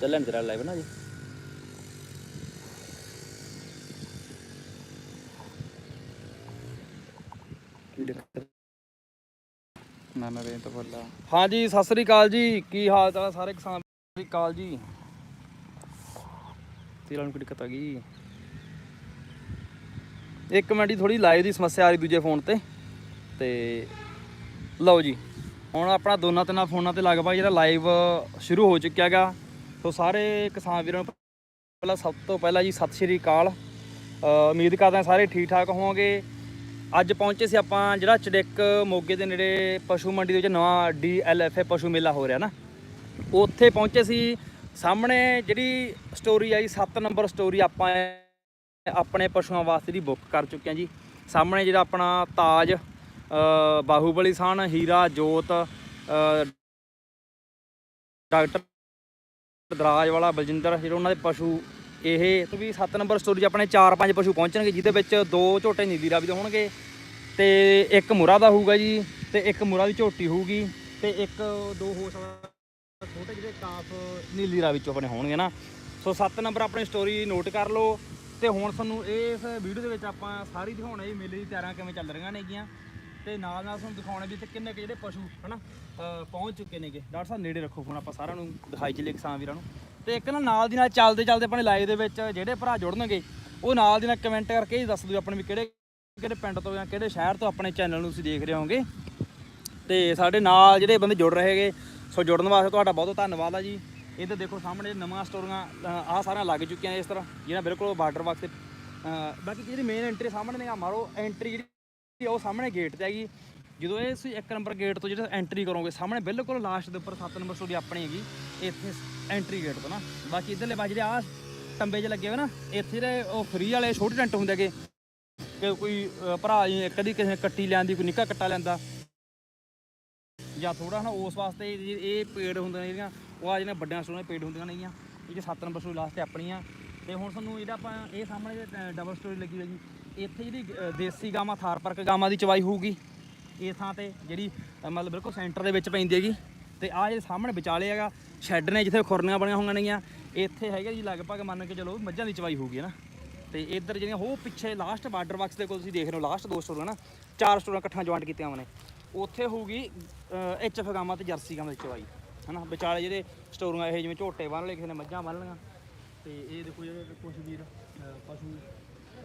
ਚੱਲਣ ਤੇਰਾ ਲਾਈਵ ਨਾ ਜੀ। ਕੀ ਦਿੱਕਤ ਨਾ ਨਾ ਰੇ ਤਾਂ ਬੱਲਾ ਹਾਂਜੀ ਸਤਿ ਸ੍ਰੀ ਅਕਾਲ ਜੀ। ਕੀ ਹਾਲ ਚਾਲ ਸਾਰੇ ਕਿਸਾਨ ਸ੍ਰੀ ਅਕਾਲ ਜੀ। ਤੇਰਾ ਨੂੰ ਕੀ ਦਿੱਕਤ ਆ ਗਈ? ਇੱਕ ਮਿੰਟ ਦੀ ਥੋੜੀ ਲਾਈਵ ਦੀ ਸਮੱਸਿਆ ਆ ਰਹੀ ਦੂਜੇ ਫੋਨ ਤੇ। ਤੇ ਲਓ ਜੀ ਹੁਣ ਆਪਣਾ ਦੋਨਾਂ ਤਿੰਨਾਂ ਫੋਨਾਂ ਤੇ ਲਗਭਗ ਜਿਹੜਾ ਲਾਈਵ ਸ਼ੁਰੂ ਹੋ ਚੁੱਕਿਆ ਹੈਗਾ। ਸੋ ਸਾਰੇ ਕਿਸਾਨ ਵੀਰਾਂ ਨੂੰ ਪਹਿਲਾਂ ਸਭ ਤੋਂ ਪਹਿਲਾਂ ਜੀ ਸਤਿ ਸ਼੍ਰੀ ਅਕਾਲ। ਉਮੀਦ ਕਰਦੇ ਹਾਂ ਸਾਰੇ ਠੀਕ ਠਾਕ ਹੋਵੋਗੇ। ਅੱਜ ਪਹੁੰਚੇ ਸੀ ਆਪਾਂ ਜਿਹੜਾ ਚੜਿੱਕ ਮੋਗੇ ਦੇ ਨੇੜੇ ਪਸ਼ੂ ਮੰਡੀ ਦੇ ਵਿੱਚ ਨਵਾਂ ਡੀਐਲਐਫਏ ਪਸ਼ੂ ਮੇਲਾ ਹੋ ਰਿਹਾ ਨਾ। ਉੱਥੇ ਪਹੁੰਚੇ ਸੀ। ਸਾਹਮਣੇ ਜਿਹੜੀ ਸਟੋਰੀ ਆਈ 7 ਨੰਬਰ ਸਟੋਰੀ ਆਪਾਂ ਆਪਣੇ ਪਸ਼ੂਆਂ ਵਾਸਤੇ ਦੀ ਬੁੱਕ ਕਰ ਚੁੱਕੇ ਹਾਂ ਜੀ। ਸਾਹਮਣੇ ਜਿਹੜਾ ਆਪਣਾ ਤਾਜ ਬਾਹੂਬਲੀ ਸਨ ਹੀਰਾ, ਜੋਤ ਡਾਕਟਰ ਦਰਾਜ ਵਾਲਾ ਬਲਜਿੰਦਰ, ਜਿਹੜੇ ਉਹਨਾਂ ਦੇ ਪਸ਼ੂ, ਇਹ ਵੀ 7 ਨੰਬਰ ਸਟੋਰੀ 'ਚ ਆਪਣੇ 4-5 ਪਸ਼ੂ ਪਹੁੰਚਣਗੇ, ਜਿਹਦੇ ਵਿੱਚ ਦੋ ਝੋਟੇ ਨੀਲੀ ਰਾਵੀ ਦੇ ਹੋਣਗੇ ਤੇ ਇੱਕ ਮੁਰਾ ਦਾ ਹੋਊਗਾ ਜੀ ਤੇ ਇੱਕ ਮੁਰਾ ਦੀ ਝੋਟੀ ਹੋਊਗੀ ਤੇ ਇੱਕ ਦੋ ਹੋ ਸਕਦਾ ਛੋਟੇ ਜਿਹੜੇ ਕਾਫ ਨੀਲੀ ਰਾਵੀ ਚੋਂ ਆਪਣੇ ਹੋਣਗੇ ਨਾ। ਸੋ 7 ਨੰਬਰ ਆਪਣੀ ਸਟੋਰੀ ਨੋਟ ਕਰ ਲਓ ਤੇ ਹੁਣ ਤੁਹਾਨੂੰ ਇਸ ਵੀਡੀਓ ਦੇ ਵਿੱਚ ਆਪਾਂ ਸਾਰੀ ਦਿਖਾਉਣਾ ਜੀ, ਮੇਲੇ ਦੀ ਤਿਆਰਾਂ ਕਿਵੇਂ ਚੱਲ ਰਹੀਆਂ ਨੇਗੀਆਂ। ਤੇ ਨਾਲ ਨਾਲ ਤੁਹਾਨੂੰ ਦਿਖਾਉਣਾ ਵੀ ਤੇ ਕਿੰਨੇ ਕੁ ਜਿਹੜੇ ਪਸ਼ੂ ਹਨਾ, ਅਹ, ਪਹੁੰਚ ਚੁੱਕੇ ਨੇਗੇ। ਡਾਕਟਰ ਸਾਹਿਬ, ਨੇੜੇ ਰੱਖੋ ਫੋਨ, ਆਪਾਂ ਸਾਰਿਆਂ ਨੂੰ ਦਿਖਾਈ ਚੱਲੇ ਕਿਸਾਨ ਵੀਰਾਂ ਨੂੰ। ਤੇ ਇੱਕ ਨਾ ਨਾਲ ਦੀ ਨਾਲ ਚੱਲਦੇ ਚੱਲਦੇ ਆਪਣੇ ਲਾਈਵ ਦੇ ਵਿੱਚ ਜਿਹੜੇ ਭਰਾ ਜੁੜਨਗੇ, ਉਹ ਨਾਲ ਦੀ ਨਾਲ ਕਮੈਂਟ ਕਰਕੇ ਹੀ ਦੱਸ ਦਿਓ ਆਪਣੇ ਵੀ ਕਿਹੜੇ ਕਿਹੜੇ ਪਿੰਡ ਤੋਂ ਜਾਂ ਕਿਹੜੇ ਸ਼ਹਿਰ ਤੋਂ ਆਪਣੇ ਚੈਨਲ ਨੂੰ ਤੁਸੀਂ ਦੇਖ ਰਹੇ ਹੋਗੇ ਤੇ ਸਾਡੇ ਨਾਲ ਜਿਹੜੇ ਬੰਦੇ ਜੁੜ ਰਹੇ ਹੈਗੇ, ਸੋ ਜੁੜਨ ਵਾਸਤੇ ਤੁਹਾਡਾ ਬਹੁਤ ਬਹੁਤ ਧੰਨਵਾਦ ਆ ਜੀ। ਇੱਧਰ ਦੇਖੋ ਸਾਹਮਣੇ ਨਵਾਂ ਸਟੋਰੀਆਂ ਆਹ ਸਾਰੀਆਂ ਲੱਗ ਚੁੱਕੀਆਂ ਨੇ ਇਸ ਤਰ੍ਹਾਂ, ਜਿਹੜਾ ਬਿਲਕੁਲ ਬਾਰਡਰ ਵਕਤ ਬਾਕੀ ਜਿਹੜੀ ਮੇਨ ਐਂਟਰੀ ਸਾਹਮਣੇ ਨੇ ਆ ਮਾਰੋ ਐਂਟਰੀ ਜਿਹੜੀ ਉਹ ਸਾਹਮਣੇ ਗੇਟ ਤੇ ਹੈਗੀ। ਜਦੋਂ ਇਹ ਤੁਸੀਂ ਇੱਕ ਨੰਬਰ ਗੇਟ ਤੋਂ ਜਿਹੜਾ ਐਂਟਰੀ ਕਰੋਗੇ, ਸਾਹਮਣੇ ਬਿਲਕੁਲ ਲਾਸਟ ਦੇ ਉੱਪਰ 7 ਨੰਬਰ ਸਟੋਰੀ ਆਪਣੀ ਹੈਗੀ, ਇੱਥੇ ਐਂਟਰੀ ਗੇਟ ਤੋਂ ਨਾ। ਬਾਕੀ ਇਧਰਲੇ ਪਾਸੇ ਜਿਹੜੇ ਆ ਟੰਬੇ 'ਚ ਲੱਗੇ ਹੋਏ ਨਾ, ਇੱਥੇ ਦੇ ਉਹ ਫ੍ਰੀ ਵਾਲੇ ਛੋਟੇ ਟੈਂਟ ਹੁੰਦੇ ਹੈਗੇ। ਕਿ ਕੋਈ ਭਰਾ ਜੀ ਕਦੀ ਕਿਸੇ ਨੇ ਕੱਟੀ ਲਿਆਂਦੀ, ਕੋਈ ਨਿੱਕਾ ਕੱਟਾ ਲੈਂਦਾ ਜਾਂ ਥੋੜਾ ਨਾ ਉਸ ਵਾਸਤੇ ਇਹ ਇਹ ਪੇੜ ਹੁੰਦੇ ਨੇ ਜਿਹੜੀਆਂ, ਉਹ ਆ ਜਿਹੜੀਆਂ ਵੱਡੀਆਂ ਸਟੋਰੀਆਂ ਪੇੜ ਹੁੰਦੀਆਂ ਨੇਗੀਆਂ ਇਹ ਜੇ 7 ਨੰਬਰ ਸਟੋਰੀ ਲਾਸਟ ਤੇ ਆਪਣੀਆਂ ਤੇ ਹੁਣ ਤੁਹਾਨੂੰ ਜਿਹੜਾ ਆਪਾਂ ਇਹ ਸਾਹਮਣੇ ਡਬਲ ਸਟੋਰੀ ਲੱਗੀ ਹੋਈ ਜੀ। ਇੱਥੇ ਜਿਹੜੀ ਅ, ਦੇਸੀ ਗਾਵਾਂ ਥਾਰਪਰਕ ਗਾਵਾਂ ਦੀ ਚਵਾਈ ਹੋਊਗੀ। ਇਸ ਥਾਂ ਤੇ ਜਿਹੜੀ ਅ, ਮਤਲਬ ਬਿਲਕੁਲ ਸੈਂਟਰ ਦੇ ਵਿੱਚ ਪੈਂਦੀ ਹੈਗੀ। ਤੇ ਆਹ ਜਿਹੜੇ ਸਾਹਮਣੇ ਵਿਚਾਲੇ ਹੈਗਾ ਸ਼ੈੱਡ ਨੇ ਜਿੱਥੇ ਖੁਰਨੀਆਂ ਬਣੀਆਂ ਹੋਈਆਂ ਨੇਗੀਆਂ ਇੱਥੇ ਹੈਗਾ ਜੀ ਲਗਭਗ ਮੰਨ ਕੇ ਚਲੋ ਮੱਝਾਂ ਦੀ ਚਵਾਈ ਹੋਊਗੀ ਨਾ। ਤੇ ਇੱਧਰ ਜਿਹੜੀਆਂ ਉਹ ਪਿੱਛੇ ਲਾਸਟ ਬਾਰਡਰ ਬਾਕਸ ਦੇ ਕੋਲ ਤੁਸੀਂ ਦੇਖ ਰਹੇ ਹੋ ਲਾਸਟ ਦੋ ਸਟੋਰਾਂ ਨਾ। ਚਾਰ ਸਟੋਰਾਂ ਇਕੱਠਾ ਜੁਆਇੰਟ ਕੀਤੀਆਂ ਹੋਈਆਂ ਨੇ। ਉੱਥੇ ਹੋਊਗੀ ਐਚਐਫ ਗਾਵਾਂ ਤੇ ਜਰਸੀ ਗਾਵਾਂ ਦੀ ਚਵਾਈ ਹਨਾ ਵਿਚਾਲੇ ਜਿਹੜੇ ਸਟੋਰਾਂ ਇਹ ਜਿਵੇਂ ਝੋਟੇ ਬੰਨ ਲਏ ਕਿਸੇ ਨੇ ਮੱਝਾਂ ਬੰਨ ਲਈਆਂ। ਤੇ ਇਹ ਦੇਖੋ ਜਿਹੜੇ ਕੁਛ ਵੀਰ ਅਹ, ਪਸ਼ੂ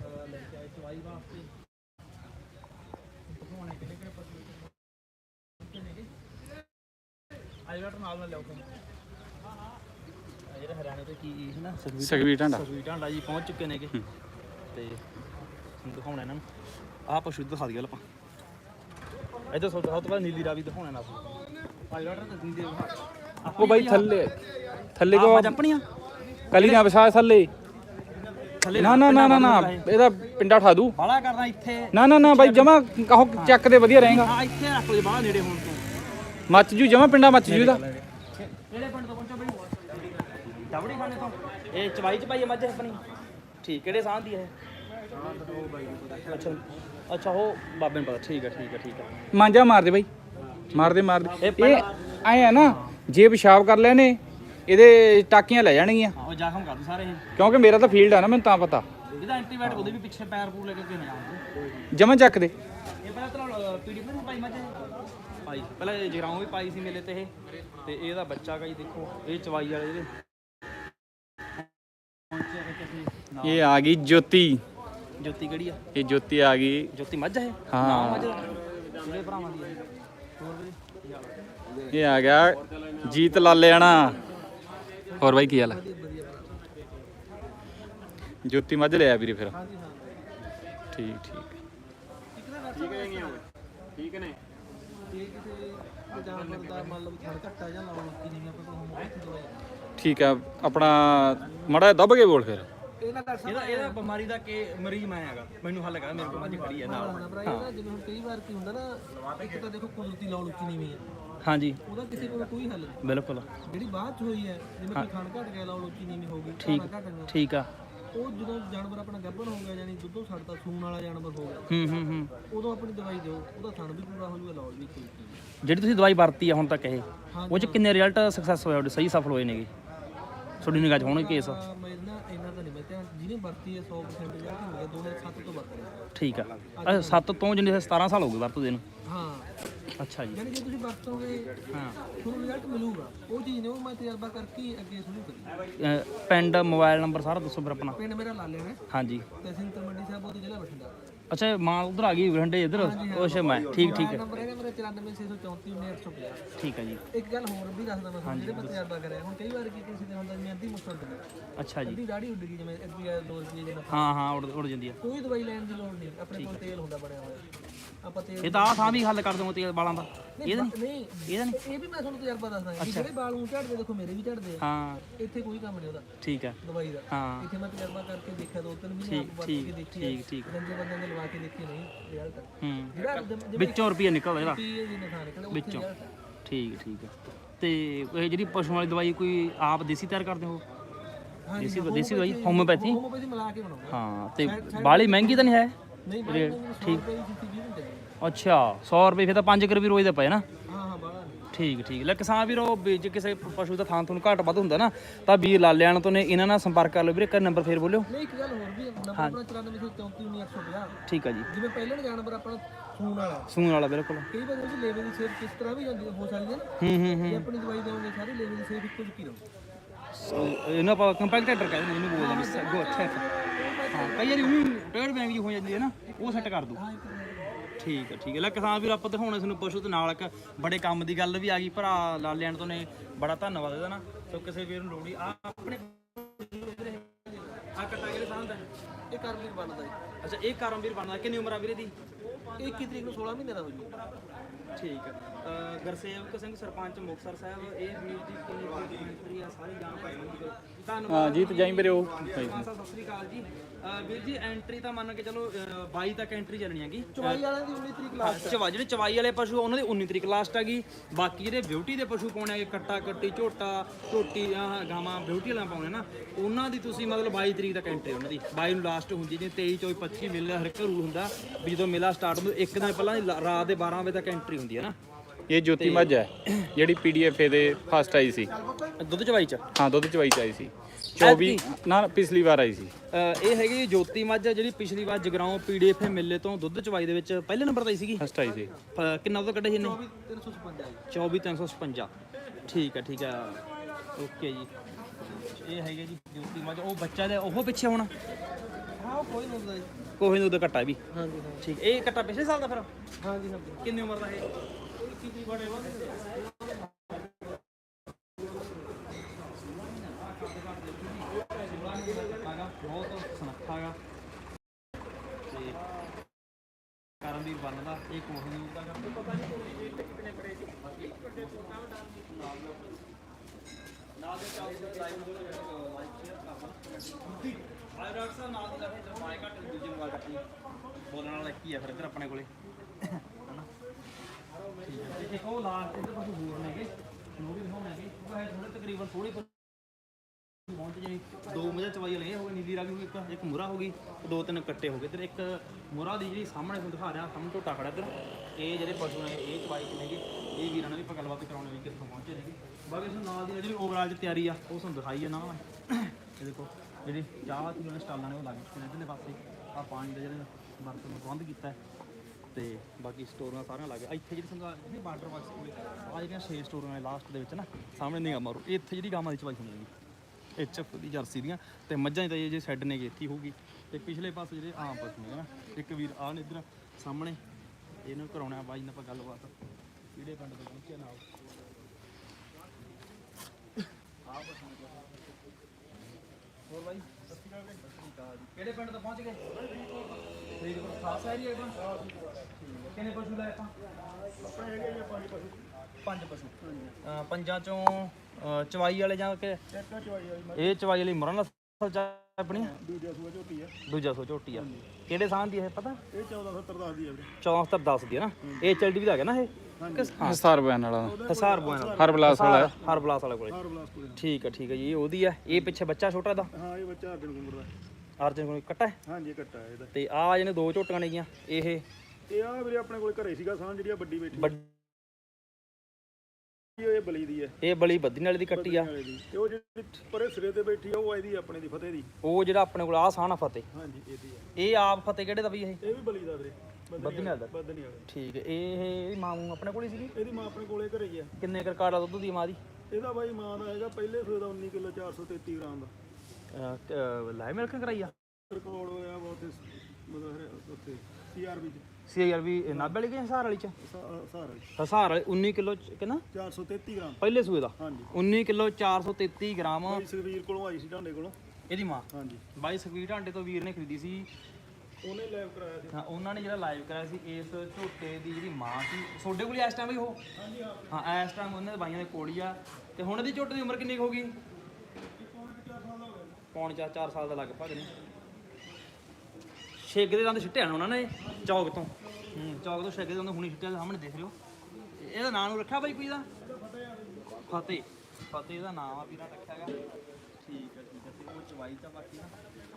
ਅਹ, ਲੈ ਕੇ ਆਏ ਚਵਾਈ ਵਾਸਤੇ ਦਿਖਾਉਣੇ ਕਿਹੜੇ ਕਿਹੜੇ ਪਸ਼ੂ ਕਿਹੜੇ ਨੇਗੇ ਆਈ ਵਾਟਰ ਨਾਲ ਨਾਲ ਲਿਆਓ ਤੁਸੀਂ ਆਹ ਜਿਹੜਾ ਹਰਿਆਣੇ ਤੋਂ ਕੀ ਹੈ ਨਾ ਸੁਖਬੀਰ ਸਖਵੀਰ ਢਾਂਡਾ ਸਸੂਈ ਢਾਂਡਾ ਜੀ ਪਹੁੰਚ ਚੁੱਕੇ ਨੇਗੇ ਤੇ ਤੁਹਾਨੂੰ ਦਿਖਾਉਣਾ ਇਹਨਾਂ ਨੂੰ ਆਹ ਪਸ਼ੂ ਦਿਖਾ ਦਈਏ ਆਪਾਂ ਇੱਧਰ ਸਭ ਤੋਂ ਪਹਿਲਾਂ ਨੀਲੀ ਰਾਵੀ ਦਿਖਾਉਣਾ ਨਾ ਆਈ ਵਾਟਰ ਤੇ ਨੀਲੀ ਰਾਵੀ ਉਹ ਬਾਈ ਥੱਲੇ ਥੱਲੇ ਆਹ ਕੋ ਮੱਝ ਆਪਣੀਆਂ ਕਲੀ ਨਾ ਵਿਛਾ ਥੱਲੇ ਥੱਲੇ ਨਾ ਨਾ ਨਾ ਨਾ ਨਾ। ਇਹਦਾ ਪਿੰਡਾ ਠਾ ਦੂ। ਬਾਲਾ ਕਰਨਾ ਇੱਥੇ। ਨਾ ਨਾ ਨਾ ਬਾਈ ਜਮਾ ਕਹੋ ਚੱਕ ਦੇ ਵਧੀਆ ਰਹੇਗਾ। ਹਾਂ ਇੱਥੇ ਰੱਖ ਲਓ ਬਾਹਰ ਨੇੜੇ ਹੋਣ ਤੋਂ। ਮੱਚ ਜੂ ਜਮਾ ਪਿੰਡਾ ਮੱਚ ਜੂ ਇਹਦਾ। ਕਿਹੜੇ ਪਿੰਡ ਤੋਂ ਪਹੁੰਚੋ ਬਈ। ਡਬੜੀ ਖਾਨੇ ਤੋਂ। ਇਹ ਚਵਾਈ ਚ ਪਾਈ ਮੱਝ ਆਪਣੀ? ਠੀਕ ਕਿਹੜੇ ਸਾਹ ਦੀ ਹੈ ਅੱਛਾ ਅੱਛਾ ਉਹ ਬਾਬੇ ਨੂੰ ਪਤਾ। ਠੀਕ ਹੈ ਠੀਕ ਹੈ ਠੀਕ ਹੈ। ਮਾਂਜਾ ਮਾਰ ਦੇ ਬਾਈ। ਮਾਰ ਦੇ ਮਾਰ ਦੇ। ਇਹ ਐ ਆ ਨਾ ਜੇ ਪਿਸ਼ਾਬ ਕਰ ਲਿਆ ਨੇ ਇਹਦੇ ਟਾਕੀਆਂ ਲੈ ਜਾਣਗੀਆਂ। ਹਾਂ ਉਹ ਜ਼ਖਮ ਕਰ ਦੂ ਸਾਰੇ ਇਹ। ਕਿਉਂਕਿ ਮੇਰਾ ਤਾਂ ਫੀਲਡ ਆ ਨਾ ਮੈਨੂੰ ਤਾਂ ਪਤਾ। ਇਹਦਾ ਐਂਟੀਬਾਇਓਟਿਕ ਉਹਦੇ ਵੀ ਪਿੱਛੇ ਪੈਰ ਪੂਰ ਲੈ ਕੇ ਕਿਵੇਂ ਆਉਂਦੇ ਜਮਾ ਚੱਕ ਦੇ। ਇਹ ਪਹਿਲਾਂ ਤਾਂ ਪੀਡੀ ਨਹੀਂ ਪਾਈ ਮੱਝ ਪਾਈ। ਪਹਿਲਾਂ ਇਹ ਜਗਰਾਉਂ ਵੀ ਪਾਈ ਸੀ ਮੇਲੇ ਤੇ ਇਹ। ਤੇ ਇਹਦਾ ਬੱਚਾ ਗਾ ਜੀ ਦੇਖੋ ਇਹ ਚਵਾਈ ਵਾਲੇ ਇਹਦੇ। ਪਹੁੰਚਿਆ ਕਿ ਕਿਸੇ ਨਾਲ ਇਹ ਆ ਗਈ ਜੋਤੀ। ਜੋਤੀ ਕਿਹੜੀ ਆ? ਇਹ ਜੋਤੀ ਆ ਗਈ। ਜੋਤੀ ਮੱਝ ਹੈ ਹਾਂ। ਨਾਮ ਮੱਝ ਦਾ। ਜਿਹੜੇ ਭਰਾਵਾਂ ਦੀ ਹੈ ਹੋਰ ਵੀਰੇ ਕੀ ਹਾਲ ਆ? ਇਹ ਆ ਗਿਆ ਜੀਤ ਲਾਲਿਆਣਾ ਹੋਰ ਬਾਈ ਕੀ ਹਾਲ ਹੈ? ਜੋਤੀ ਮੱਝ ਲਿਆ ਵੀਰੇ ਫਿਰ। ਠੀਕ ਠੀਕ। ਠੀਕ ਆ ਆਪਣਾ ਮੜਾ ਦੱਬ ਕੇ ਬੋਲ ਫਿਰ। ਇਹਦਾ ਇਹਦਾ ਬਿਮਾਰੀ ਦਾ ਕਿ ਮਰੀਜ਼ ਮੈਂ ਹੈਗਾ ਮੈਨੂੰ ਹੱਲ ਕਰ ਮੇਰੇ ਕੋਲ ਮੱਝ ਖੜੀ ਹੈ ਨਾਲ। ਹਾਂ। ਜਿਵੇਂ ਹੁਣ ਕਈ ਵਾਰ ਕੀ ਹੁੰਦਾ ਨਾ ਇੱਕ ਤਾਂ ਦੇਖੋ ਕੁਦਰਤੀ ਨੀਵੀਂ ਹੈ ਹਾਂਜੀ। ਉਹਦਾ ਕਿਸੇ ਕੋਲ ਕੋਈ ਹੱਲ ਨਹੀਂ। ਬਿਲਕੁਲ। ਜਿਹੜੀ ਬਾਅਦ ਚ ਹੋਈ ਹੈ ਜਿਵੇਂ ਕੋਈ ਖਾਣ ਘਟ ਗਿਆ ਲੌ ਲੁੱਚੀ ਨੀਵੀਂ ਹੋ ਗਈ ਠੀਕ ਖਾਣਾ ਘਟ ਗਿਆ ਠੀਕ ਆ। ਉਹ ਜਦੋਂ ਜਾਨਵਰ ਆਪਣਾ ਗੱਭਣ ਹੋ ਗਿਆ ਯਾਨੀ ਦੁੱਧੋਂ ਛੱਡਦਾ ਸੂਣ ਵਾਲਾ ਜਾਨਵਰ ਹੋ ਗਿਆ ਹੂੰ ਹੂੰ ਹੂੰ। ਉਦੋਂ ਆਪਣੀ ਦਵਾਈ ਦਿਓ ਉਹਦਾ ਥਣ ਵੀ ਪੂਰਾ ਹੋ ਜਾਊਗਾ ਲੌ ਵੀ ਠੀਕ ਜਿਹੜੀ ਤੁਸੀਂ ਦਵਾਈ ਵਰਤੀ ਆ ਹੁਣ ਤੱਕ ਇਹ ਉਹ ਚ ਕਿੰਨੇ ਰਿਜ਼ਲਟ ਸਕਸੈਸ ਹੋਏ ਤੁਹਾਡੇ? ਸਹੀ ਸਫਲ ਹੋਏ ਨੇਗੇ? ਤੁਹਾਡੀ ਨਿਗਾਹ 'ਚ ਹੋਣਗੇ ਕੇਸ ਆ, ਮੈਂ ਨਾ ਇਹਨਾਂ ਦਾ ਨਹੀਂ ਮੈਂ ਧਿਆਨ ਜਿਹਨੇ ਵਰਤੀ ਹੈ 100% ਜਿਹੜਾ ਹੋ ਗਿਆ 2007 ਤੋਂ ਵਰਤ ਰਿਹਾ। ਠੀਕ ਆ। ਅੱਛਾ 7 ਤੋਂ ਜਿੰਨੇ 17 ਸਾਲ ਹੋ ਗਏ ਵਰਤਦੇ ਨੂੰ। ਹਾਂ। ਅੱਛਾ ਜੀ। ਯਾਨੀ ਜੇ ਤੁਸੀਂ ਵਰਤੋਗੇ ਹਾਂ। ਤੁਹਾਨੂੰ ਰਿਜ਼ਲਟ ਮਿਲੂਗਾ। ਉਹ ਚੀਜ਼ ਨੇ ਉਹ ਮੈਂ ਤਜਰਬਾ ਕਰਕੇ ਹੀ ਅੱਗੇ ਸ਼ੁਰੂ ਕਰੀ। ਅਹ ਪਿੰਡ ਮੋਬਾਈਲ ਨੰਬਰ ਸਾਰਾ ਦੱਸੋ ਫਿਰ ਆਪਣਾ। ਪਿੰਡ ਮੇਰਾ ਲਾ ਲੈਣਾ ਹਾਂਜੀ। ਤਹਿਸੀਲ ਤਲਵੰਡੀ ਸਾਹਿਬ ਉਹਦੇ ਜ਼ਿਲ੍ਹਾ ਬਠਿੰਡਾ। ਅੱਛਾ ਮਾਂ ਉਧਰ ਆ ਗਈ ਬਰੰਡੇ ਇੱਧਰ? ਉਹ ਅੱਛਾ ਮੈਂ ਠੀਕ ਠੀਕ ਹੈ। ਨੰਬਰ ਹੈਗਾ ਮੇਰਾ 94634 ਠੀਕ ਹੈ ਜੀ। ਇੱਕ ਗੱਲ ਹੋਰ ਵੀ ਦੱਸਦਾ ਮੈਂ ਤੁਹਾਨੂੰ ਜਿਹੜੇ ਮੈਂ ਤਜਰਬਾ ਕਰਿਆ। ਹੁਣ ਕਈ ਵਾਰ ਕੀ ਕਿਸੇ ਦੇ ਹੁੰਦਾ ਜਿਵੇਂ ਅੱਧੀ ਉੱਡ ਗਈ ਅੱਛਾ ਜੀ। ਅੱਧੀ ਦਾੜੀ ਉੱਡ ਗਈ ਜਿਵੇਂ ਅੱਧੀ 2 ਰੁਪਏ ਜਿਹਾ ਹਾਂ ਹਾਂ ਉੜ ਉੜ ਜਾਂਦੀ ਆ ਕੋਈ ਦਵਾਈ ਲੈਣ ਦੀ ਲੋੜ ਨਹੀਂ ਆਪਣੇ ਕੋਲ ਤੇਲ ਹੁੰਦਾ ਬਣਿਆ ਹੋਇਆ। ਆਪਾਂ ਤੇਲ ਇਹ ਤਾਂ ਆ ਥਾਂ ਵੀ ਹੱਲ ਕਰ ਦਵਾਂ ਤੇਲ ਵਾਲਾਂ ਦਾ। ਇਹਦਾ ਨਹੀਂ? ਨਹੀਂ ਇਹਦਾ ਨਹੀਂ? ਇਹ ਵੀ ਮੈਂ ਤੁਹਾਨੂੰ ਤਜਰਬਾ ਦੱਸਦਾ ਕਿ ਜਿਹੜੇ ਵਾਲ ਨੂੰ ਝੜਦੇ ਦੇਖੋ ਮੇਰੇ ਵੀ ਝੜਦੇ ਆ। ਹਾਂ। ਇੱਥੇ ਕੋਈ ਕੰਮ ਨਹੀਂ ਉਹਦਾ। ਠੀਕ ਹੈ ਦਵਾਈ ਦਾ। ਹਾਂ। ਇੱਥੇ ਮੈਂ ਤਜਰਬਾ ਕਰਕੇ ਦੇਖਿਆ ਦੋ ਤਿੰਨ ਮਹੀਨੇ ਆਪ ਵਰਤ ਕੇ ਦੇਖੀ ਠੀਕ ਠੀਕ। ਗੰਦੇ ਬੰਦੇ ਨੇ ਲਵਾ ਕੇ ਦੇਖੀ ਨਹੀਂ ਰਿਜ਼ਲਟ ਹੂੰ। ਜਿਹੜਾ ਵਿੱਚੋਂ ਰੁਪਈਆ ਨਿਕਲਦਾ ਜਿਹੜਾ ਪੀਏ ਦੀ ਨਖਾ ਨਿਕਲੇ ਉੱਥੇ ਵਿੱਚੋਂ। ਆ। ਠੀਕ ਠੀਕ ਹੈ ਤੇ ਇਹ ਜਿਹੜੀ ਪਸ਼ੂਆਂ ਵਾਲੀ ਦਵਾਈ ਕੋਈ ਆਪ ਦੇਸੀ ਤਿਆਰ ਕਰਦੇ ਹੋ? ਦੇਸੀ ਦੇਸੀ ਦਵਾਈ? ਹੋਮੋਪੈਥੀ ਹੋਮੋਪੈਥੀ ਮਿਲਾ ਕੇ ਬਣਾਉਂਦਾ। ਹਾਂ ਤੇ ਬਾਲੀ ਮਹਿੰਗੀ ਤਾਂ ਨਹੀਂ ਹੈ? ਨਹੀਂ ਠੀਕ। ਰੁਪਏ ਦੀ ਚੀਜ਼ ਨਹੀਂ ਦਿੰਦੇ ਅੱਛਾ 100 ਰੁਪਏ ਫਿਰ ਤਾਂ 5 ਰੁਪਏ ਰੋਜ਼ ਦੇ ਪਏ ਨਾ ਹਾਂ ਹਾਂ ਬਾਹਲਾ ਨਹੀਂ ਠੀਕ ਠੀਕ ਲੈ ਕਿਸਾਨ ਵੀਰੋ ਵੀ ਜੇ ਕਿਸੇ ਪਸ਼ੂ ਦਾ ਥਾਂ ਤੁਹਾਨੂੰ ਘੱਟ ਵੱਧ ਹੁੰਦਾ ਨਾ ਤਾਂ ਵੀਰ ਲਾਲਿਆਂ ਤੋਂ ਨੇ ਇਹਨਾਂ ਨਾਲ ਸੰਪਰਕ ਕਰ ਲਓ ਵੀਰੇ ਕਰ ਨੰਬਰ ਫੇਰ ਬੋਲਿਓ ਨਹੀਂ ਇੱਕ ਗੱਲ ਹੋਰ ਵੀ ਹੈ, ਨੰਬਰ ਆਪਣਾ 94334 ਠੀਕ ਆ ਜੀ ਜਿਵੇਂ ਪਹਿਲੇ ਜਾਨਵਰ ਆਪਣਾ ਖੂਨ ਵਾਲਾ ਸੂਣ ਵਾਲਾ ਬਿਲਕੁਲ ਕਈ ਵਾਰ ਉਹਦੀ ਲੇਵੇ ਦੀ ਸੇਵ ਕਿਸ ਤਰ੍ਹਾਂ ਵੀ ਜਾਂਦੀ ਹੋ ਸਕਦੀ ਹੈ ਨਾ ਹੂੰ ਹੂੰ ਹੂੰ ਜੇ ਆਪਣੀ ਦਵਾਈ ਦੇਵਾਂਗੇ ਸਾਰੀ ਲੇਵੇ ਦੀ ਸੇਵ ਇੱਕੋ ਜਿਹੀ ਰਹੂ ਸੋ, ਇਹਨੂੰ ਆਪਾਂ ਕੰਪੈਕਟਰ ਕਹਿੰਦੇ ਨੇ ਇਹਨੂੰ ਬੋਲਦੇ ਨੇ ਗੋ ਅੱਛਾ ਹਾਂ ਕਈ ਵਾਰੀ ਉਹ ਟੇੜ ਬੈਂਕ ਜੀ ਹੋ ਜਾਂਦੀ ਹੈ ਨਾ ਉਹ ਸੈੱਟ ਕਰ ਦੋ ਹਾਂ ਇੱਕ ਮਿੰਟ। ਠੀਕ ਹੈ ਠੀਕ ਹੈ ਲੈ ਕਿਸਾਨ ਵੀਰ ਆਪਾਂ ਦਿਖਾਉਣੇ ਤੁਹਾਨੂੰ ਪਸ਼ੂ ਤੇ ਨਾਲ ਇੱਕ ਬੜੇ ਕੰਮ ਦੀ ਗੱਲ ਵੀ ਆ ਗਈ। ਭਰਾ ਲਾਲਿਆਂ ਤੋਂ ਨੇ ਬੜਾ ਧੰਨਵਾਦ ਇਹਦਾ ਨਾ। ਸੋ ਕਿਸੇ ਵੀਰ ਨੂੰ ਲੋੜੀ ਆ ਆਪਣੇ ਆ ਕਟਾ ਕੇ ਸਾਹਮਣੇ ਇਹ ਕਰਮਵੀਰ ਬਣਦਾ ਜੀ। ਅੱਛਾ ਇਹ ਕਰਮਵੀਰ ਬਣਦਾ। ਕਿੰਨੀ ਉਮਰ ਆ ਵੀਰੇ ਦੀ? ਇਹ 21 ਤਰੀਕ ਨੂੰ 16 ਮਹੀਨੇ ਦਾ ਹੋ ਜੂ। ਠੀਕ ਹੈ। ਗੁਰਸੇਵਕ ਸਿੰਘ ਸਰਪੰਚ ਮੁਕਤਸਰ ਸਾਹਿਬ ਇਹ ਵੀਰ ਜੀ ਕਿੰਨੀ ਕਮੈਂਟਰੀ ਆ ਸਾਰੀ ਜਾਣਕਾਰੀ ਦਿਓ। ਧੰਨਵਾਦ। ਜੀਤ ਜਾਈ ਮੇਰੇ ਉਹ। ਸਤਿ ਸ੍ਰੀ ਅਕਾਲ ਜੀ। ਵੀਰ ਜੀ ਐਂਟਰੀ ਤਾਂ ਮੰਨ ਕੇ ਚਲੋ ਅਹ 22 ਤੱਕ ਐਂਟਰੀ ਚੱਲਣੀ ਹੈਗੀ। ਚਵਾਈ ਵਾਲਿਆਂ ਦੀ 19 ਤਰੀਕ ਲਾਸਟ ਚਵਾ ਜਿਹੜੇ ਚਵਾਈ ਵਾਲੇ ਪਸ਼ੂ ਆ, ਉਹਨਾਂ ਦੀ 19 ਤਰੀਕ ਲਾਸਟ ਹੈਗੀ। ਬਾਕੀ ਜਿਹੜੇ ਬਿਊਟੀ ਦੇ ਪਸ਼ੂ ਪਾਉਣੇ ਹੈਗੇ ਕੱਟਾ ਕੱਟੀ ਝੋਟਾ ਝੋਟੀ ਆਹ ਗਾਵਾਂ ਬਿਊਟੀ ਵਾਲਾ ਪਾਉਣੇ ਨਾ ਉਹਨਾਂ ਦੀ ਤੁਸੀਂ ਮਤਲਬ 22 ਤਰੀਕ ਤੱਕ ਐਂਟਰੀ ਉਹਨਾਂ ਦੀ। 22 ਨੂੰ ਲਾਸਟ ਹੁੰਦੀ ਜੇ 23 24 25 ਮੇਲੇ ਹਰ ਇੱਕ ਰੂਲ ਹੁੰਦਾ ਵੀ ਜਦੋਂ ਮੇਲਾ ਸਟਾਰਟ ਹੁੰਦਾ ਇੱਕ ਦਿਨ ਪਹਿਲਾਂ ਰਾਤ ਦੇ 12 ਵਜੇ ਤੱਕ ਐਂਟਰੀ ਹੁੰਦੀ ਹੈ ਨਾ। ਇਹ ਜੋਤੀ ਮੱਝ ਹੈ ਜਿਹੜੀ ਪੀਡੀਐਫ ਦੇ ਫਸਟ ਆਈ ਸੀ। ਦੁੱਧ ਚਵਾਈ ਚ? ਹਾਂ ਦੁੱਧ ਚਵਾਈ ਚ ਆਈ ਸੀ। 24 ਨਾ ਪਿਛਲੀ ਵਾਰ ਆਈ ਸੀ। ਇਹ ਹੈਗੀ ਜੀ ਜੋਤੀ ਮੱਝ ਜਿਹੜੀ ਪਿਛਲੀ ਵਾਰ ਜਗਰਾਉਂ ਪੀਡੀਐਫ ਮੇਲੇ ਤੋਂ ਦੁੱਧ ਚਵਾਈ ਦੇ ਵਿੱਚ ਪਹਿਲੇ ਨੰਬਰ ਤੇ ਆਈ ਸੀਗੀ? ਫਸਟ ਆਈ ਸੀ। ਕਿੰਨਾ ਦੁੱਧ ਕੱਢਿਆ ਸੀ ਇਹਨੇ? 356 ਜੀ 24356 ਠੀਕ ਹੈ ਠੀਕ ਹੈ। ਓਕੇ ਜੀ। ਇਹ ਹੈਗੇ ਜੀ ਜੋਤੀ ਮੱਝ ਉਹ ਬੱਚਾ ਦੇ ਉਹ ਪਿੱਛੇ ਹੁਣ। ਹਾਂ ਉਹ ਕੋਈ ਨਹੀਂ ਹੁੰਦਾ ਜੀ। ਕੋਹੇ ਨੂੰ ਉਹਦਾ ਕੱਟਾ ਵੀ। ਹਾਂਜੀ ਹਾਂ ਠੀਕ। ਇਹ ਕੱਟਾ ਪਿਛਲੇ ਸਾਲ ਦਾ ਫਿਰ? ਹਾਂਜੀ ਹਾਂਜੀ। ਕਿੰਨੀ ਉਮਰ ਦਾ ਇਹ? ਬਹੁਤ ਸੁਨੱਖਾ ਗਾ ਤੇ ਕਰਮਵੀਰ ਬਣਦਾ ਇਹ ਕੋਹੇ ਨੂੰ ਦਾ ਕਰਦੇ ਪਤਾ ਨਹੀਂ ਨਾਲ ਦੇ ਦੇ ਲਾਈਵ ਦੋ ਲਾਈਕ ਸ਼ੇਅਰ ਕਰਨਾ ਆਏ ਡਾਕਟਰ ਸਾਹਿਬ ਨਾਲ ਦੀ ਲੱਗੇ ਜਦੋਂ ਮਾਇਕ ਕੱਟ ਦੂਜੀ ਮੋਬਾਈਲ ਕੱਟੀ ਬੋਲਣ ਵਾਲਾ ਇੱਕ ਹੀ ਫਿਰ ਇੱਧਰ ਆਪਣੇ ਕੋਲੇ। ਹਨਾ? ਠੀਕ ਹੈ ਇੱਕ ਉਹ ਲਾਸਟ ਇੱਧਰ ਪਾਸੇ ਹੋਰ ਨੇਗੇ। ਉਹ ਵੀ ਦਿਖਾਉਣਗੇ ਉਹ ਹੈ ਥੋੜੇ ਤਕਰੀਬਨ ਥੋੜੀ ਪਹੁੰਚ ਜਾਈ ਦੋ ਮਜਾ ਚਵਾਈ ਲਏ ਹੋ ਗਏ ਨੀਲੀ ਰਾਵੀ ਹੋ ਗਈ ਇੱਕ ਇੱਕ ਮੁਰਾ ਹੋ ਗਈ, ਦੋ ਤਿੰਨ ਕੱਟੇ ਹੋ ਗਏ। ਇੱਧਰ ਇੱਕ ਮੁਰਾ ਦੀ ਜਿਹੜੀ ਸਾਹਮਣੇ ਤੁਹਾਨੂੰ ਦਿਖਾ ਰਿਹਾ, ਸਾਹਮਣੇ ਝੋਟਾ ਖੜਾ ਇੱਧਰ। ਇਹ ਜਿਹੜੇ ਪਸ਼ੂ ਨੇ, ਇਹ ਚਵਾਈ ਨੇਗੇ। ਇਹ ਵੀਰਾਂ ਨਾਲ ਵੀ ਆਪਾਂ ਗੱਲਬਾਤ ਕਰਾਉਣੀ ਵੀ ਕਿੱਥੋਂ ਪਹੁੰਚੇ ਨੇਗੇ। ਬਾਕੀ ਇਸ ਨਾਲ ਦੀ ਜਿਹੜੀ ਓਵਰਆਲ ਚ ਤਿਆਰੀ ਆ, ਉਹ ਤੁਹਾਨੂੰ ਦਿਖਾਈ ਆ ਨਾ ਇਹ ਦੇਖੋ। ਜਿਹੜੀ ਚਾਹ ਦੀ ਸਟਾਲਾਂ ਨੇ ਉਹ ਲੱਗ ਚੁੱਕੇ ਨੇ। ਇੱਧਰਲੇ ਪਾਸੇ ਆ ਪਾਣੀ ਦਾ ਜਿਹੜਾ ਬਰਤਨ ਨੂੰ ਪ੍ਰਬੰਧ ਕੀਤਾ ਹੈ ਤੇ ਬਾਕੀ ਸਟੋਰਾਂ ਸਾਰੀਆਂ ਲੱਗ ਇੱਥੇ ਜਿਹੜੀ ਸੰਗਾ ਜਿਹੜੀ ਬਾਰਡਰ ਬਾਕਸ ਕੋਲੇ ਆ ਜਿਹੜੀਆਂ 6 ਸਟੋਰਾਂ ਨੇ ਲਾਸਟ ਦੇ ਵਿੱਚ ਨਾ, ਸਾਹਮਣੇ ਨਿਗਾਹ ਮਾਰੋ। ਇੱਥੇ ਜਿਹੜੀ ਗਾਵਾਂ ਦੀ ਚਵਾਈ ਹੁੰਦੀ ਹੈਗੀ ਐਚਐਫ ਦੀ ਜਰਸੀ ਦੀਆਂ। ਤੇ ਮੱਝਾਂ ਦੀ ਤਾਂ ਇਹ ਜੇ ਸ਼ੈੱਡ ਨੇਗੇ ਇੱਥੇ ਹੀ ਹੋਊਗੀ। ਤੇ ਪਿਛਲੇ ਪਾਸੇ ਜਿਹੜੇ ਆਮ ਪਸ਼ੂ ਨੇ ਨਾ, ਇੱਕ ਵੀਰ ਆ ਨੇ ਇੱਧਰ ਸਾਹਮਣੇ, ਇਹਨੂੰ ਕਰਾਉਣਾ ਬਾਈ ਨਾਲ ਆਪਾਂ ਗੱਲਬਾਤ। ਕਿਹੜੇ ਪਿੰਡ ਤੋਂ ਪਹੁੰਚਿਆ ਨਾਲ? ਹੋਰ ਬਾਈ? ਸਤਿ ਸ਼੍ਰੀ ਅਕਾਲ ਸਤਿ ਸ਼੍ਰੀ ਅਕਾਲ ਜੀ ਕਿਹੜੇ ਪਿੰਡ ਤੋਂ ਪਹੁੰਚ ਗਏ? ਫਰੀਦਕੋਟ ਖਾਸ ਏਰੀਆ ਦਾ ਕਿੰਨੇ ਪਸ਼ੂ ਲਾਏ ਆਪਾਂ? ਆਪਣੇ ਹੈਗੇ ਜੀ ਪੰਜ ਪਸ਼ੂ। ਪੰਜ ਪਸ਼ੂ ਅਹ ਪੰਜਾਂ ਚੋਂ ਚਵਾਈ ਵਾਲੇ ਜਾਂ ਕਿ ਇਹ ਚਵਾਈ ਵਾਲੀ ਮਰਨ ਨਸਲ ਚ ਆ ਆਪਣੀ? ਦੂਜਾ ਸੂਆ ਝੋਟੀ ਆ। ਦੂਜਾ ਸੋ ਝੋਟੀ ਆ ਕਿਹੜੇ ਸਾਹ ਦੀ ਇਹ ਪਤਾ? ਇਹ 1470 ਦੱਸਦੀ ਆ ਵੀਰੇ। 14 10 ਦੀ ਹੈ ਨਾ। ਇਹ ਚਲਡੀ ਵੀ ਦਾ ਹੈਗਾ ਨਾ ਇਹ? ਹਸਤਾਰ ਬਿਆਨ ਵਾਲਾ। ਹਸਾਰ ਬੋਇਨਾ ਹਰ ਬਲਾਸ ਵਾਲਾ। ਹਰ ਬਲਾਸ ਵਾਲੇ ਕੋਲੇ। ਹਰ ਬਲਾਸਪੁਰ ਠੀਕ ਹੈ ਠੀਕ ਹੈ ਜੀ ਇਹ ਉਹਦੀ ਆ। ਇਹ ਪਿੱਛੇ ਬੱਚਾ ਛੋਟਾ ਦਾ ਹਾਂ ਇਹ ਬੱਚਾ ਅਰਜਨ ਕੁੰਬਰ ਦਾ। ਅਰਜਨ ਕੋਲ ਕੱਟਾ ਹੈ? ਹਾਂਜੀ ਕੱਟਾ ਇਹਦਾ। ਤੇ ਆ ਜਿਹਨੇ ਦੋ ਝੋਟੀਆਂ ਨੇਗੀਆਂ ਇਹ? ਇਹ ਆ ਵੀਰੇ ਆਪਣੇ ਕੋਲ ਘਰੇ ਸੀਗਾ ਸਾਂ ਜਿਹੜੀ ਆ ਵੱਡੀ ਬੈਠੀ ਵੱਡੀ ਇਹ ਬਲੀ ਦੀ ਹੈ ਇਹ ਬਲੀ ਬੱਧੀ ਵਾਲੇ ਦੀ ਕੱਟੀ ਆ। ਦੀ। ਤੇ ਉਹ ਜਿਹੜੀ ਪਰੇ ਸਿਰੇ ਤੇ ਬੈਠੀ ਆ ਉਹ ਇਹਦੀ ਆਪਣੇ ਦੀ ਫਤਿਹ ਦੀ। ਉਹ ਜਿਹੜਾ ਆਪਣੇ ਕੋਲ ਆ ਸਾਨਾ ਫਤਿਹ। ਹਾਂਜੀ ਇਹਦੀ ਆ। ਇਹ ਆਪ ਫਤਿਹ ਕਿਹੜੇ ਦਾ ਵੀ ਇਹ? ਇਹ ਵੀ ਬਲੀ ਦਾ ਵੀਰੇ। ਦਾ ਬੱਦਨੀ ਵਾਲੇ ਠੀਕ ਹੈ ਇਹ ਇਹਦੀ ਮਾਂ ਮੂੰ ਆਪਣੇ ਕੋਲ ਹੀ ਸੀਗੀ? ਇਹਦੀ ਮਾਂ ਆਪਣੇ ਕੋਲੇ ਘਰੇ ਹੀ ਆ। ਕਿੰਨੇ ਕੁ ਰਿਕਾਰਡ ਆ ਦੁੱਧ ਦੀ ਮਾਂ ਦੀ? ਇਹਦਾ ਬਾਈ ਮਾਂ ਦਾ ਹੈਗਾ ਪਹਿਲੇ ਸੂਏ ਦਾ 19 ਕਿਲੋ 433 ਗ੍ਰਾਮ ਦਾ। ਲਾਈਵ ਮਿਲਕ ਕਰਾਈ ਆ? ਰਿਕਾਰਡ ਹੋਇਆ ਬਹੁਤ ਮਤਲਬ ਉੱਥੇ ਸੀਆਰਬੀ ਚ। ਸੀ ਯਾਰ ਵੀ ਨਾਬੇ ਵਾਲੀ ਕਿ ਹਸਾਰ ਵਾਲੀ ਚ? ਸਾਰਾ ਹਸਾਰ ਵਾਲੀ। 19 ਕਿਲੋ ਕਿੰਨਾ? 433 ਗ੍ਰਾਮ। ਪਹਿਲੇ ਸੂਏ ਦਾ? ਹਾਂਜੀ। 19 ਕਿਲੋ 433 ਗ੍ਰਾਮ। ਬਾਈ ਸੁਖਵੀਰ ਕੋਲੋਂ ਆਈ ਸੀ ਢਾਂਡੇ ਕੋਲੋਂ। ਇਹਦੀ ਮਾਂ? ਹਾਂਜੀ। ਬਾਈ ਸੁਖਵੀਰ ਢਾਂਡੇ ਤੋਂ ਵੀਰ ਨੇ ਖਰੀਦੀ ਸੀ ਉਹਨੇ ਲੈਵ ਕਰਾਇਆ ਸੀ। ਹਾਂ ਉਹਨਾਂ ਨੇ ਜਿਹੜਾ ਲਾਈਵ ਕਰਾਇਆ ਸੀ ਇਸ ਝੋਟੇ ਦੀ ਜਿਹੜੀ ਮਾਂ ਸੀ ਤੁਹਾਡੇ ਕੋਲ ਇਸ ਟਾਈਮ ਵੀ ਉਹ? ਹਾਂ। ਇਸ ਟਾਈਮ ਉਹਨਾਂ ਦੇ ਬਾਈਆਂ ਦੇ ਕੋਲ ਹੀ ਆ। ਤੇ ਹੁਣ ਇਹਦੀ ਝੋਟੇ ਦੀ ਉਮਰ ਕਿੰਨੀ ਕੁ ਹੋ ਗਈ? ਪੌਣ ਚਾਰ ਚਾਰ ਸਾਲ ਦਾ ਲਗਭਗ ਨੇ ਛੇਗ ਦੇ ਦੰਦ ਛਿੱਟੇ ਹਨ ਉਹਨਾਂ ਨੇ ਚੌਕ ਤੋਂ। ਹੂੰ ਚੌਕ ਤੋਂ ਛੇਗ ਦੇ ਦੰਦ ਹੁਣੀ ਛਿੱਟੇ ਸਾਹਮਣੇ ਦੇਖ ਲਿਓ। ਇਹਦਾ ਨਾਮ ਨੂੰ ਰੱਖਿਆ ਬਾਈ ਕੋਈ ਦਾ ਫਤਿਹ। ਫਤਿਹ ਦਾ ਨਾਮ ਆ ਵੀਰਾਂ ਰੱਖਿਆਗਾ ਠੀਕ ਹੈ ਠੀਕ ਹੈ ਤੇ ਉਹ ਚਵਾਈ ਤਾਂ ਬਾਕੀ ਨਾ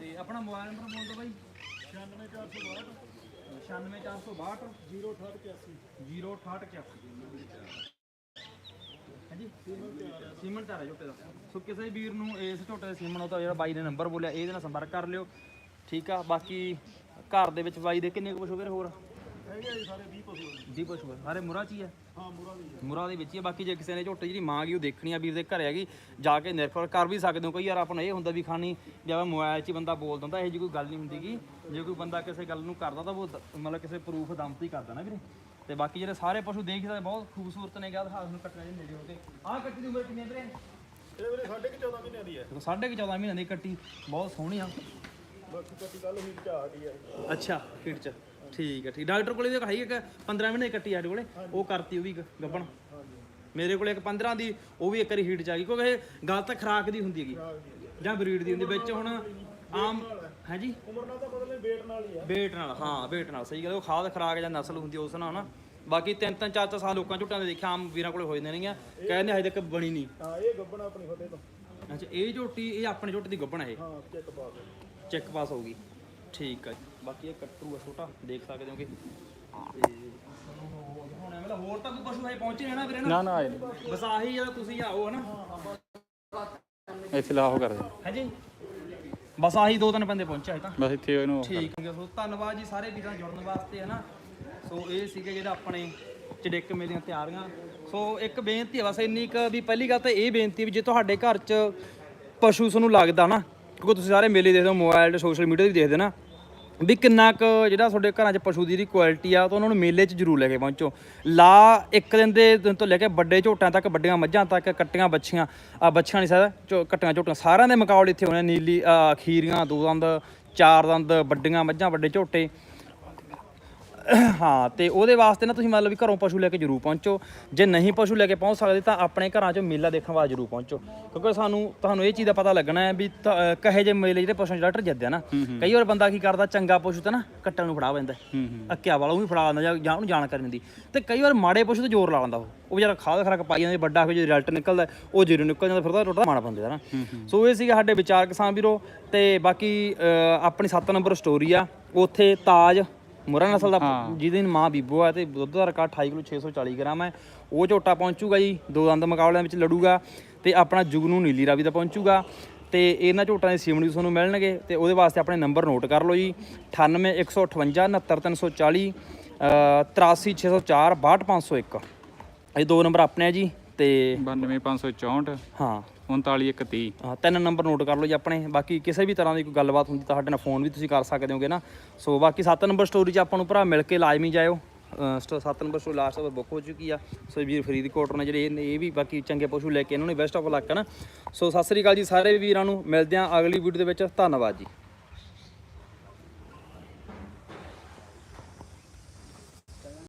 ਤੇ ਆਪਣਾ ਮੋਬਾਈਲ ਨੰਬਰ ਬੋਲ ਦਿਓ ਬਾਈ। 96462 96462 0881 ਹਾਂਜੀ ਸੀਮਨ ਧਾਰਾ ਝੋਟੇ ਦਾ। ਸੋ ਕਿਸੇ ਵੀਰ ਨੂੰ ਇਸ ਝੋਟੇ ਦੇ ਸੀਮਨ ਉਹਦਾ ਜਿਹੜਾ ਬਾਈ ਨੇ ਨੰਬਰ ਬੋਲਿਆ, ਇਹਦੇ ਨਾਲ ਸੰਪਰਕ ਕਰ ਲਿਓ। ਠੀਕ ਆ, ਬਾਕੀ ਘਰ ਦੇ ਵਿੱਚ ਬਾਈ ਦੇ ਕਿੰਨੇ ਕੁ ਪਸ਼ੂ ਵੀਰ ਹੋਰ? ਹੈਗੇ ਆ ਜੀ ਸਾਰੇ 20 ਪਸ਼ੂ ਆ। ਦੀ ਪਸ਼ੂ ਆ, ਸਾਰੇ ਮੁਰਾ ਚ ਹੀ ਆ। ਹਾਂ ਮੂਰਾ ਦੀ ਆ। ਮੁਰਾ ਦੇ ਵਿੱਚ ਹੀ ਆ। ਬਾਕੀ ਜੇ ਕਿਸੇ ਨੇ ਝੋਟੇ ਜਿਹੜੀ ਮਾਂ ਗਈ ਉਹ ਦੇਖਣੀ ਆ ਵੀਰ ਦੇ ਘਰੇ ਹੈਗੀ ਜਾ ਕੇ ਨਿਰਭਰ ਕਰ ਵੀ ਸਕਦੇ ਹੋ। ਕਈ ਵਾਰ ਆਪਾਂ ਨੂੰ ਇਹ ਹੁੰਦਾ ਵੀ ਖਾਣੀ ਜਿਵੇਂ ਮੋਬਾਈਲ 'ਚ ਹੀ ਬੰਦਾ ਬੋਲ ਦਿੰਦਾ ਇਹ ਜੀ ਕੋਈ ਗੱਲ ਨਹੀਂ ਹੁੰਦੀਗੀ ਜੇ ਕੋਈ ਬੰਦਾ ਕਿਸੇ ਗੱਲ ਨੂੰ ਕਰਦਾ ਤਾਂ ਉਹ ਦ- ਮਤਲਬ ਕਿਸੇ ਪ੍ਰੂਫ ਦਮ ਤੇ ਹੀ ਕਰਦਾ ਨਾ ਵੀਰੇ। ਤੇ ਬਾਕੀ ਜਿਹੜੇ ਸਾਰੇ ਪਸ਼ੂ ਦੇਖ ਸਕਦੇ ਬਹੁਤ ਖੂਬਸੂਰਤ ਨੇ ਗਾ ਦਿਖਾ ਨੂੰ ਕੱਟਣਾ ਜੀ ਨੇੜੇ ਹੋ ਕੇ। ਆਹ ਕੱਟੀ ਦੀ ਉਮਰ ਕਿੰਨੀ ਹੈ ਵੀਰੇ? ਇਹ ਵੀਰੇ ਸਾਢੇ ਕੁ 14 ਮਹੀਨਿਆਂ ਦੀ ਹੈ ਦੇਖੋ ਸਾਢੇ ਕੁ 14 ਮਹੀਨਿਆਂ ਦੀ ਕੱਟੀ ਬਹੁਤ ਸੋਹਣੀ ਆ। ਬਾਕੀ ਕੱਟੀ ਕੱਲ ਹੀ ਝਾੜ ਗਈ ਆ। ਅੱਛਾ ਫੀਟ ਚ। ਠੀਕ ਹੈ ਠੀਕ। ਡਾਕਟਰ ਕੋਲੇ ਵੀ ਹੈਗੀ ਇੱਕ 15 ਮਹੀਨੇ ਦੀ ਕੱਟੀ ਸਾਡੇ ਕੋਲੇ। ਉਹ ਕਰਤੀ ਉਹ ਵੀ ਗੱਭਣ ਮੇਰੇ ਕੋਲੇ ਇੱਕ 15 ਦੀ ਉਹ ਵੀ ਇੱਕ ਵਾਰੀ ਹੀਟ ਚ ਆ ਗਈ ਕਿਉਂਕਿ ਇਹ ਗੱਲ ਤਾਂ ਖਰਾਕ ਦੀ ਹੁੰਦੀ ਹੈਗੀ। ਜਾਂ ਬਰੀਡ ਦੀ ਹੁੰਦੀ ਵਿੱਚ ਹੁਣ ਆਮ ਹਾਂਜੀ ਉਮਰ ਨਾਲ ਤਾਂ ਬਦਲੇ ਵੇਟ ਨਾਲ ਹੀ ਆ। ਵੇਟ ਨਾਲ ਹਾਂ ਵੇਟ ਨਾਲ ਸਹੀ ਗੱਲ ਉਹ ਖਾਦ ਖਰਾਕ ਜਾਂ ਨਸਲ ਹੁੰਦੀ ਉਸ ਨਾਲ ਨਾ। ਬਾਕੀ ਤਿੰਨ ਤਿੰਨ ਚਾਰ ਚਾਰ ਸਾਲ ਲੋਕਾਂ ਝੁੱਟਾਂ ਦੇ ਦੇਖਿਆ ਆਮ ਵੀਰਾਂ ਕੋਲੇ ਹੋ ਜਾਂਦੇ ਨੇਗੀਆਂ। ਕਹਿੰਦੇ ਹਜੇ ਤੱਕ ਬਣੀ ਨਹੀਂ। ਹਾਂ ਇਹ ਗੱਬਣਾ ਆਪਣੀ ਫਤਿਹ ਤੋਂ। ਅੱਛਾ ਇਹ ਝੋਟੀ ਇਹ ਆਪਣੇ ਝੋਟੀ ਦੀ ਗੱਭਣ ਹੈ ਇਹ। ਹਾਂ ਚੈੱਕ ਪਾ ਕੇ ਚੈੱਕ ਪਾਸ ਹੋਊਗੀ ਠੀਕ ਹੈ ਜੀ। ਬਾਕੀ ਇਹ ਕੱਟੂ ਆ ਛੋਟਾ ਦੇਖ ਸਕਦੇ ਹੋਗੇ ਤੇ ਹੁਣ ਐਵੇਂ ਹੋਰ ਤਾਂ ਕੋਈ ਪਸ਼ੂ ਹੈ ਪਹੁੰਚੇ ਨੇ ਨਾ ਵੀਰੇ ਨਾ। ਨਾ ਨਾ ਆਏ ਬਸ ਆਹੀ ਜਦੋਂ ਤੁਸੀਂ ਆਓ ਹਨਾ। ਇੱਥੇ ਲਾਹੋ ਕਰਦੇ ਹਾਂਜੀ ਬਸ ਆਹੀ ਦੋ ਤਿੰਨ ਬੰਦੇ ਪਹੁੰਚੇ ਅਜੇ ਤਾਂ। ਬਸ ਇੱਥੇ ਇਹਨੂੰ ਠੀਕ ਹੈ ਸੋ ਧੰਨਵਾਦ ਜੀ ਸਾਰੇ ਵੀਰਾਂ ਜੁੜਨ ਵਾਸਤੇ ਹਨਾ। ਸੋ ਇਹ ਸੀਗੇ ਜਿਹੜਾ ਆਪਣੇ ਚੜਿੱਕ ਮੇਰੀਆਂ ਤਿਆਰੀਆਂ। ਸੋ ਇੱਕ ਬੇਨਤੀ ਹੈ ਬਸ ਇੰਨੀ ਕੁ ਵੀ ਪਹਿਲੀ ਗੱਲ ਤਾਂ ਇਹ ਬੇਨਤੀ ਵੀ ਜੇ ਤੁਹਾਡੇ ਘਰ 'ਚ ਪਸ਼ੂ ਤੁਹਾਨੂੰ ਲੱਗਦਾ ਨਾ ਕਿਉਂਕਿ ਤੁਸੀਂ ਸਾਰੇ ਮੇਲੇ ਦੇਖਦੇ ਹੋ ਮੋਬਾਈਲ ਤੇ ਸੋਸ਼ਲ ਮੀਡੀਆ ਤੇ ਵੀ ਦੇਖਦੇ ਨਾ, ਵੀ ਕਿੰਨਾ ਕੁ ਜਿਹੜਾ ਤੁਹਾਡੇ ਘਰਾਂ 'ਚ ਪਸ਼ੂ ਦੀ ਜਿਹੜੀ ਕੁਆਲਿਟੀ ਆ, ਤਾਂ ਉਹਨਾਂ ਨੂੰ ਮੇਲੇ 'ਚ ਜ਼ਰੂਰ ਲੈ ਕੇ ਪਹੁੰਚੋ। ਲਾ ਇੱਕ ਦਿਨ ਦੇ ਦਿਨ ਤੋਂ ਲੈ ਕੇ ਵੱਡੇ ਝੋਟਾਂ ਤੱਕ, ਵੱਡੀਆਂ ਮੱਝਾਂ ਤੱਕ, ਕੱਟੀਆਂ ਬੱਛੀਆਂ, ਆ ਬੱਛੀਆਂ ਨਹੀਂ ਸਾਰਾ, ਝੋ- ਕੱਟੀਆਂ ਝੋਟੀਆਂ, ਸਾਰਿਆਂ ਦੇ ਮੁਕਾਬਲੇ ਇੱਥੇ ਹੋਣੇ ਨੀਲੀ ਖੀਰੀਆਂ, ਦੋ ਦੰਦ, ਚਾਰ ਦੰਦ, ਵੱਡੀਆਂ ਮੱਝਾਂ, ਵੱਡੇ ਝੋਟੇ। ਹਾਂ ਤੇ ਉਹਦੇ ਵਾਸਤੇ ਨਾ ਤੁਸੀਂ ਮਤਲਬ ਵੀ ਘਰੋਂ ਪਸ਼ੂ ਲੈ ਕੇ ਜ਼ਰੂਰ ਪਹੁੰਚੋ। ਜੇ ਨਹੀਂ ਪਸ਼ੂ ਲੈ ਕੇ ਪਹੁੰਚ ਸਕਦੇ ਤਾਂ ਆਪਣੇ ਘਰਾਂ 'ਚ ਮੇਲਾ ਦੇਖਣ ਵਾਸਤੇ ਜ਼ਰੂਰ ਪਹੁੰਚੋ। ਕਿਉਂਕਿ ਸਾਨੂੰ ਤੁਹਾਨੂੰ ਇਹ ਚੀਜ਼ ਦਾ ਪਤਾ ਲੱਗਣਾ ਹੈ ਵੀ ਤ- ਕਹੇ ਜੇ ਮੇਲੇ ਜਿਹੜੇ ਪਸ਼ੂ ਡਾਕਟਰ ਜਿੱਦਦੇ ਆ ਨਾ ਕਈ ਵਾਰ ਬੰਦਾ ਕੀ ਕਰਦਾ ਚੰਗਾ ਪਸ਼ੂ ਤਾਂ ਨਾ ਕੱਟਣ ਨੂੰ ਫੜਾ ਪੈਂਦਾ ਅੱਕਿਆ ਵਾਲਾ ਉਹ ਵੀ ਫੜਾ ਦਿੰਦਾ ਜਾਂ- ਉਹਨੂੰ ਜਾਣਕਾਰੀ ਹੁੰਦੀ ਤੇ ਕਈ ਵਾਰ ਮਾੜੇ ਪਸ਼ੂ ਤੇ ਜ਼ੋਰ ਲਾ ਲੈਂਦਾ ਉਹ। ਉਹ ਵਿਚਾਰਾ ਖਾਦ ਖਰਾਕ ਪਾਈ ਜਾਂਦੇ ਵੱਡਾ ਹੋ ਜੇ ਰਿਜ਼ਲਟ ਨਿਕਲਦਾ ਉਹ ਜ਼ੀਰੋ ਨਿਕਲ ਜਾਂਦਾ ਫਿਰ ਉਹਦਾ ਟੁੱਟਦਾ ਮਾੜਾ ਬੰਦੇ ਦਾ ਨਾ। ਸੋ ਇਹ ਸੀਗਾ ਸਾਡੇ ਵਿਚਾਰ ਕਿਸਾਨ ਵੀਰੋ ਤੇ ਬਾਕੀ ਆਪਣੀ 7 ਨੰਬਰ ਸਟੋਰੀ ਆ ਉੱਥੇ ਤਾਜ ਮੁਰਾ ਨਸਲ ਦਾ ਜਿਹਦੀ ਮਾਂ ਬੀਬੋ ਹੈ ਤੇ ਦੁੱਧ ਦਾ ਰਿਕਾਰਡ 28 ਕਿਲੋ 640 ਗ੍ਰਾਮ ਹੈ। ਉਹ ਝੋਟਾ ਪਹੁੰਚੂਗਾ ਜੀ ਦੋ ਦੰਦ ਮੁਕਾਬਲਿਆਂ ਵਿੱਚ ਲੜੂਗਾ ਤੇ ਆਪਣਾ ਜੁਗਨੂ ਨੀਲੀ ਰਾਵੀ ਦਾ ਪਹੁੰਚੂਗਾ। ਤੇ ਇਹਨਾਂ ਝੋਟਾਂ ਦੇ ਸੀਮਣੀ ਤੁਹਾਨੂੰ ਮਿਲਣਗੇ ਤੇ ਉਹਦੇ ਵਾਸਤੇ ਆਪਣੇ ਨੰਬਰ ਨੋਟ ਕਰ ਲਓ ਜੀ 98 158 69340 83604 62501 ਇਹ ਦੋ ਨੰਬਰ ਆਪਣੇ ਆ ਜੀ ਤੇ 92564 ਹਾਂ। 3930 ਹਾਂ, ਤਿੰਨ ਨੰਬਰ ਨੋਟ ਕਰ ਲਓ ਜੀ ਆਪਣੇ। ਬਾਕੀ ਕਿਸੇ ਵੀ ਤਰ੍ਹਾਂ ਦੀ ਕੋਈ ਗੱਲਬਾਤ ਹੁੰਦੀ ਤਾਂ ਸਾਡੇ ਨਾਲ ਫੋਨ ਵੀ ਤੁਸੀਂ ਕਰ ਸਕਦੇ ਹੋਗੇ ਨਾ। ਸੋ ਬਾਕੀ 7 ਨੰਬਰ ਸਟੋਰੀ 'ਚ ਆਪਾਂ ਨੂੰ ਭਰਾ ਮਿਲ ਕੇ ਲਾਜ਼ਮੀ ਜਾਇਓ। ਸੱਤ ਨੰਬਰ ਸਟੋਰੀ ਲਾਸਟ ਤੇ ਬੁੱਕ ਹੋ ਚੁੱਕੀ ਆ। ਸੋ ਵੀਰ ਫਰੀਦਕੋਟ ਨੇ ਜਿਹੜੇ ਇਹ ਵੀ ਬਾਕੀ ਚੰਗੇ ਪਸ਼ੂ ਲੈ ਕੇ ਇਹਨਾਂ ਨੇ ਬੈਸਟ ਆਫ ਲੱਕ ਨਾ। ਸੋ ਸਤਿ ਸ੍ਰੀ ਅਕਾਲ ਜੀ ਸਾਰੇ ਵੀਰਾਂ ਨੂੰ। ਮਿਲਦੇ ਆਂ ਅਗਲੀ ਵੀਡੀਓ ਦੇ ਵਿੱਚ। ਧੰਨਵਾਦ ਜੀ।